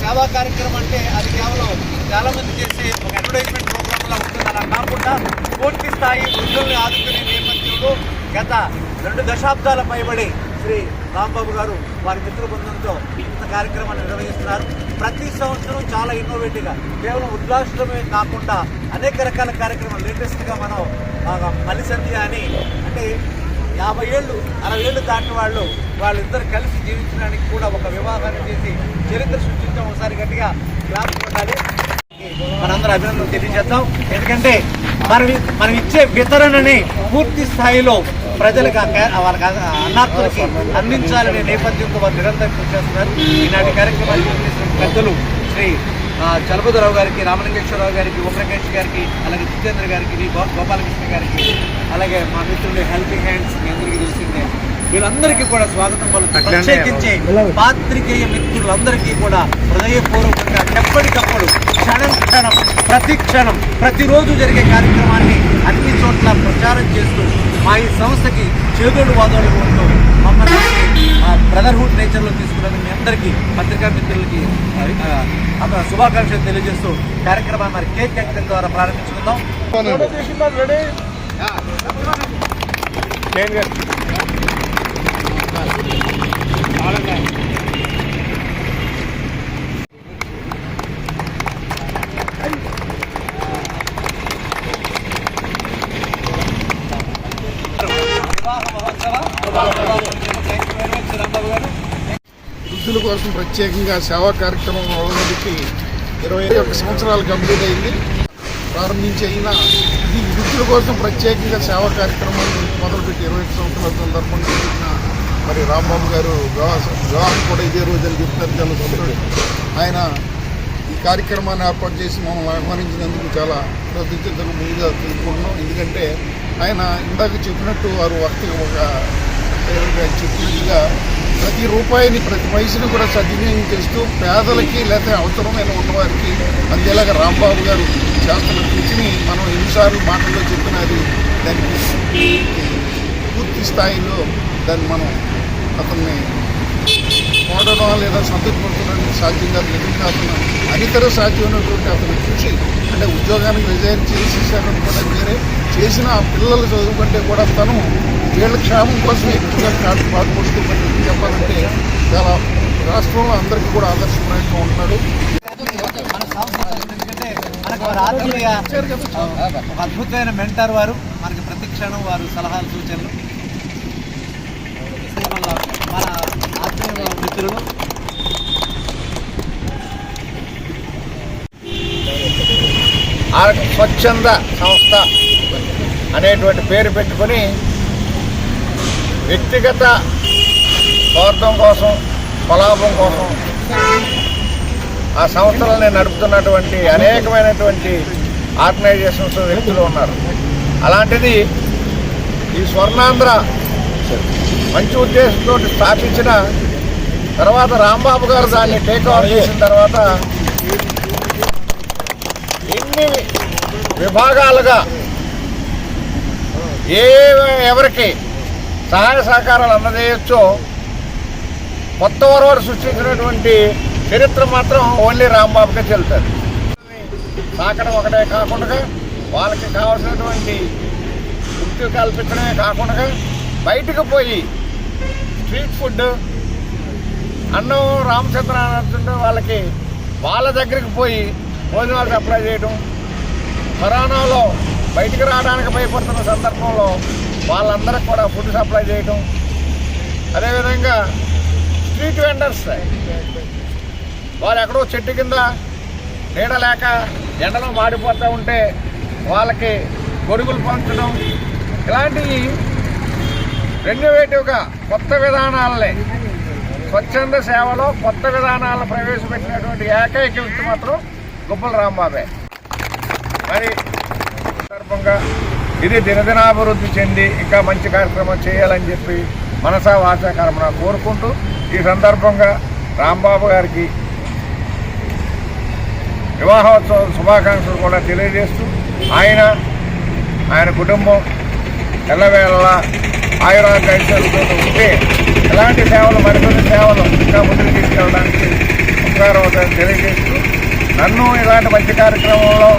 సేవా కార్యక్రమం అంటే అది కేవలం చాలా మంది చేసే ఒక అడ్వర్టైజ్మెంట్ ప్రోగ్రామ్ లా ఉంటుంది అలా కాకుండా పూర్తి స్థాయి వృద్ధుల్ని ఆదుకునే నేపథ్యంలో గత రెండు దశాబ్దాల పైబడి శ్రీ రాంబాబు గారు వారి మిత్ర బృందంతో ఇంత కార్యక్రమాన్ని నిర్వహిస్తున్నారు ప్రతి సంవత్సరం చాలా ఇన్నోవేటివ్గా కేవలం వృద్ధాశ్రమే కాకుండా అనేక రకాల కార్యక్రమాలు లేటెస్ట్గా మనం ఆ, మలి అని అంటే యాభై ఏళ్ళు అరవై ఏళ్ళు దాటిన వాళ్ళు వాళ్ళిద్దరు కలిసి జీవించడానికి కూడా ఒక వివాహాన్ని చేసి చరిత్ర సృష్టించడం ఒకసారి గట్టిగా క్లాప్ కొట్టాలి మనందరూ అభినందనలు తెలియజేద్దాం. ఎందుకంటే మనం మనం ఇచ్చే వితరణని పూర్తి స్థాయిలో ప్రజలకు వాళ్ళకి అన్నార్థులకి అందించాలనే నేపథ్యంతో వారు నిరంతరం కృషి చేస్తున్నారు. ఈనాటి కార్యక్రమాన్ని పెద్దలు శ్రీ చలపతిరావు గారికి రామలింగేశ్వరరావు గారికి ఓంప్రకాష్ గారికి అలాగే జితేంద్ర గారికి గో- గోపాలకృష్ణ గారికి అలాగే మా మిత్రుడు హెల్పింగ్ హ్యాండ్స్ మీ అందరికీ తెలిసిందే. వీళ్ళందరికీ కూడా స్వాగతం పలుకుతూ ప్రత్యేకించి పాత్రికేయ మిత్రులందరికీ కూడా హృదయపూర్వకంగా ఎప్పటికప్పుడు క్షణం క్షణం ప్రతి క్షణం ప్రతిరోజు జరిగే కార్యక్రమాన్ని అన్ని చోట్ల ప్రచారం చేస్తూ మా ఈ సంస్థకి చేదోడు వాదోడు ఉంటూ మమ్మల్ని బ్రదర్హుడ్ నేచర్లో తీసుకున్నందుకు మీ అందరికీ పత్రికా మిత్రులకి ఆ, శుభాకాంక్షలు తెలియజేస్తూ కార్యక్రమాన్ని మరి కేక్ కట్టడం ద్వారా ప్రారంభించుకుందాం. వివాహ మహోత్సవ వృద్ధుల కోసం ప్రత్యేకంగా సేవా కార్యక్రమం మొదలుపెట్టి ఇరవై ఒక సంవత్సరాలు కంప్లీట్ అయింది. ప్రారంభించి అయినా ఈ వృద్ధుల కోసం ప్రత్యేకంగా సేవా కార్యక్రమాన్ని మొదలుపెట్టి ఇరవై సంవత్సరాల సందర్భంగా జరిగిన మరి రాంబాబు గారు వివాహం కూడా ఇదే రోజు అని చెప్తారు. చాలా సంతోషం. ఆయన ఈ కార్యక్రమాన్ని ఏర్పాటు చేసి మనం ఆహ్వానించినందుకు చాలా కృతజ్ఞతలు ముందుగా తెలుసుకుంటున్నాం ఎందుకంటే ఆయన ఇందాక చెప్పినట్టు వారు వక్త ఒక చెప్పినట్టుగా ప్రతి రూపాయిని ప్రతి పైసని కూడా సద్వినియోగం చేస్తూ పేదలకి లేకపోతే అవసరమైన ఉన్నవారికి అందేలాగా రాంబాబు గారు చేస్తున్న కృషిని మనం ఎన్నిసార్లు మాటల్లో చెప్పినది దానికి పూర్తి స్థాయిలో దాన్ని మనం అతన్ని కోడడం లేదా సంతృప్తిపరచడం సాధ్యం కాదు ఎందుకంటే అతను అనితర సాధ్యమైనటువంటి అతను కృషి అంటే ఉద్యోగానికి రిజైన్ చేసేసారని కూడా వేరే చేసిన ఆ పిల్లలు చదువుకుంటే కూడా తను వీళ్ళ క్షేమం కోసం ఎక్కువగా కాదు పాటుపడుతూ చెప్పాలంటే చాలా రాష్ట్రంలో అందరికీ కూడా ఆదర్శప్రాయంగా ఉంటున్నాడు ఒక అద్భుతమైన మెంటర్ వారు. మనకి ప్రతి క్షణం వారు సలహాలు సూచనలు. మన ఆత్మీయ మిత్రులు. స్వచ్ఛంద సంస్థ అనేటువంటి పేరు పెట్టుకొని వ్యక్తిగత స్వార్థం కోసం స్వలాభం కోసం ఆ సంస్థలని నడుపుతున్నటువంటి అనేకమైనటువంటి ఆర్గనైజేషన్స్ వ్యక్తులు ఉన్నారు. అలాంటిది ఈ స్వర్ణాంధ్ర మంచి ఉద్దేశంతో స్థాపించిన తర్వాత రాంబాబు గారు దాన్ని టేక్ ఓవర్ చేసిన తర్వాత ఇన్ని విభాగాలుగా ఏ ఎవరికి సహాయ సహకారాలు అందజేయచ్చో కొత్త వరవరు సృష్టించినటువంటి చరిత్ర మాత్రం ఓన్లీ రాంబాబుకే చెల్లుతుంది తాకడం ఒకటే కాకుండా వాళ్ళకి కావాల్సినటువంటి వృత్తి కల్పించడమే కాకుండా బయటకు పోయి స్ట్రీట్ ఫుడ్ అన్నం రామచంద్ర అన్నట్టుంటే వాళ్ళకి వాళ్ళ దగ్గరికి పోయి భోజనాలు సప్లై చేయడం కరోనాలో బయటికి రావడానికి భయపడుతున్న సందర్భంలో వాళ్ళందరికి కూడా ఫుడ్ సప్లై చేయటం అదేవిధంగా స్ట్రీట్ వెండర్స్ వాళ్ళు ఎక్కడో చెట్టు కింద నీడ లేక ఎండలో మాడిపోతూ ఉంటే వాళ్ళకి గొడుగులు పంచడం ఇలాంటివి రెన్యువేటివ్గా కొత్త విధానాలని. స్వచ్ఛంద సేవలో కొత్త విధానాలను ప్రవేశపెట్టినటువంటి ఏకైక వ్యక్తి మాత్రం గుబ్బల రాంబాబే. మరి సందర్భంగా ఇది దినదినాభివృద్ధి చెంది ఇంకా మంచి కార్యక్రమం చేయాలని చెప్పి మనసా వాచా కర్మన కోరుకుంటూ ఈ సందర్భంగా రాంబాబు గారికి వివాహోత్సవ శుభాకాంక్షలు కూడా తెలియజేస్తూ ఆయన ఆయన కుటుంబం ఎల్లవేళలా ఆయురాగ్యాలతో ఉంటే ఇలాంటి సేవలు మరికొన్ని సేవలు ఇంకా ముందుకు తీసుకెళ్ళడానికి ఉపకారం అవుతుందని తెలియజేస్తూ నన్ను ఇలాంటి మంచి కార్యక్రమంలో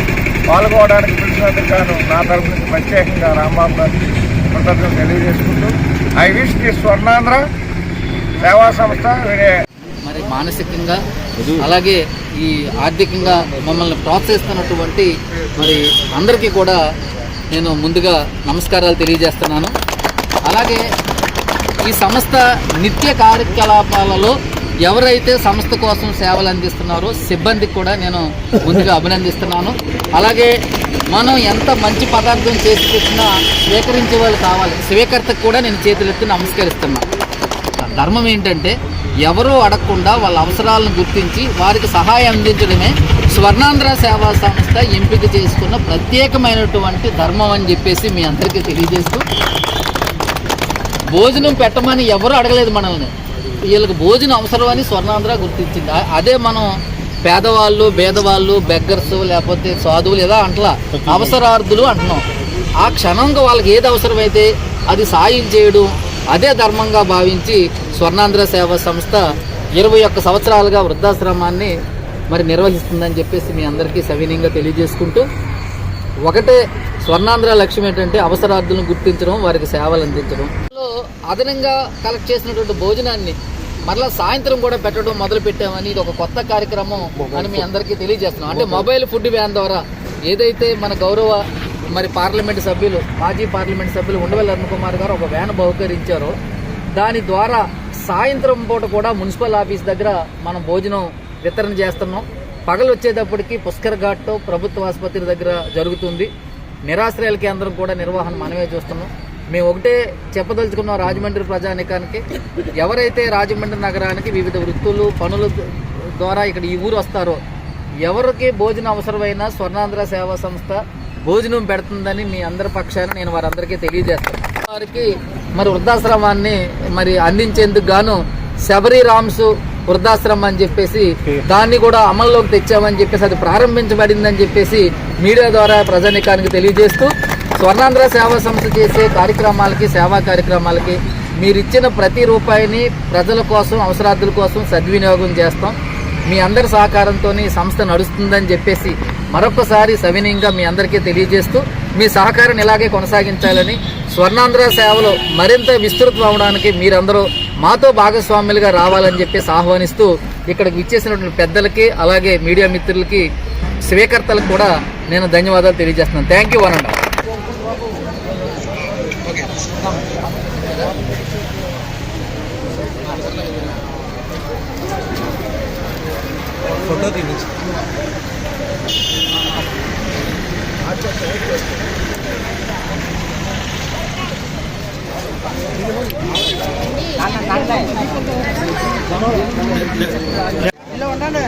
పాల్గొనడానికి పిలిచినందుకు గాను నా తరఫు నుంచి ప్రత్యేకంగా రాంబాబు గారికి కృతజ్ఞతలు తెలియజేసుకుంటూ ఐ విష్ ది స్వర్ణాంధ్ర సేవా సంస్థ మరి మానసికంగా అలాగే ఈ ఆర్థికంగా మమ్మల్ని ప్రోత్సహిస్తున్నటువంటి మరి అందరికీ కూడా నేను ముందుగా నమస్కారాలు తెలియజేస్తున్నాను. అలాగే ఈ సంస్థ నిత్య కార్యకలాపాలలో ఎవరైతే సంస్థ కోసం సేవలు అందిస్తున్నారో సిబ్బందికి కూడా నేను ముందుగా అభినందిస్తున్నాను. అలాగే మనం ఎంత మంచి పదార్థం చేసి పెట్టినా స్వీకరించే వాళ్ళు కావాలి. స్వీకర్తకు కూడా నేను చేతులెత్తి నమస్కరిస్తున్నాను ధర్మం ఏంటంటే ఎవరూ అడగకుండా వాళ్ళ అవసరాలను గుర్తించి వారికి సహాయం అందించడమే స్వర్ణాంధ్ర సేవా సంస్థ ఎంపిక చేసుకున్న ప్రత్యేకమైనటువంటి ధర్మం అని చెప్పేసి మీ అందరికీ తెలియజేస్తూ భోజనం పెట్టమని ఎవరూ అడగలేదు మనల్ని. వీళ్ళకి భోజనం అవసరమని స్వర్ణాంధ్ర గుర్తించింది. అదే మనం పేదవాళ్ళు భేదవాళ్ళు బెగ్గర్స్ లేకపోతే సాధువులు ఇలా అంటలా అవసరార్థులు అంటున్నాం. ఆ క్షణంగా వాళ్ళకి ఏది అవసరమైతే అది సాయం చేయడం అదే ధర్మంగా భావించి స్వర్ణాంధ్ర సేవా సంస్థ ఇరవై ఒక్క సంవత్సరాలుగా వృద్ధాశ్రమాన్ని మరి నిర్వహిస్తుందని చెప్పేసి మీ అందరికీ సవినీయంగా తెలియజేసుకుంటూ ఒకటే స్వర్ణాంధ్ర లక్ష్యం ఏంటంటే అవసరార్థులను గుర్తించడం వారికి సేవలు అందించడం. అదనంగా కలెక్ట్ చేసినటువంటి భోజనాన్ని మరలా సాయంత్రం కూడా పెట్టడం మొదలు పెట్టామని ఇది ఒక కొత్త కార్యక్రమం అని మీ అందరికీ తెలియజేస్తున్నాం. అంటే మొబైల్ ఫుడ్ వ్యాన్ ద్వారా ఏదైతే మన గౌరవ మరి పార్లమెంటు సభ్యులు మాజీ పార్లమెంటు సభ్యులు ఉండవల్లి అరుణ్ కుమార్ గారు ఒక వ్యాన్ బహుకరించారు. దాని ద్వారా సాయంత్రం పూట కూడా మున్సిపల్ ఆఫీస్ దగ్గర మనం భోజనం వితరణ చేస్తున్నాం. పగలు వచ్చేటప్పటికి పుష్కర్ ఘాట్ ప్రభుత్వ ఆసుపత్రి దగ్గర జరుగుతుంది. నిరాశ్రయాల కేంద్రం కూడా నిర్వహణ మనమే చూస్తున్నాం. మేము ఒకటే చెప్పదలుచుకున్నాం రాజమండ్రి ప్రజానికానికి. ఎవరైతే రాజమండ్రి నగరానికి వివిధ వృత్తులు పనుల ద్వారా ఇక్కడ ఈ ఊరు వస్తారో ఎవరికి భోజనం అవసరమైన స్వర్ణాంధ్ర సేవా సంస్థ భోజనం పెడుతుందని మీ అందరి పక్షాన నేను వారందరికీ తెలియజేస్తాను. వారికి మరి వృద్ధాశ్రమాన్ని మరి అందించేందుకు గాను శబరి రామ్స్ వృద్ధాశ్రమం అని చెప్పేసి దాన్ని కూడా అమల్లోకి తెచ్చామని చెప్పేసి అది ప్రారంభించబడిందని చెప్పేసి మీడియా ద్వారా ప్రజానికానికి తెలియజేస్తూ స్వర్ణాంధ్ర సేవా సంస్థ చేసే కార్యక్రమాలకి సేవా కార్యక్రమాలకి మీరు ఇచ్చిన ప్రతి రూపాయిని ప్రజల కోసం అవసరార్థుల కోసం సద్వినియోగం చేస్తాం. మీ అందరి సహకారంతో సంస్థ నడుస్తుందని చెప్పేసి మరొకసారి సవినీయంగా మీ అందరికీ తెలియజేస్తూ మీ సహకారం ఇలాగే కొనసాగించాలని స్వర్ణాంధ్ర సేవలు మరింత విస్తృతం అవడానికి మీరందరూ మాతో భాగస్వాములుగా రావాలని చెప్పేసి ఆహ్వానిస్తూ ఇక్కడికి విచ్చేసినటువంటి పెద్దలకి అలాగే మీడియా మిత్రులకి స్వీకర్తలకు కూడా నేను ధన్యవాదాలు తెలియజేస్తున్నాను. థ్యాంక్ యూ వన్ ఫోటో తీపించు ఇలా ఉండండి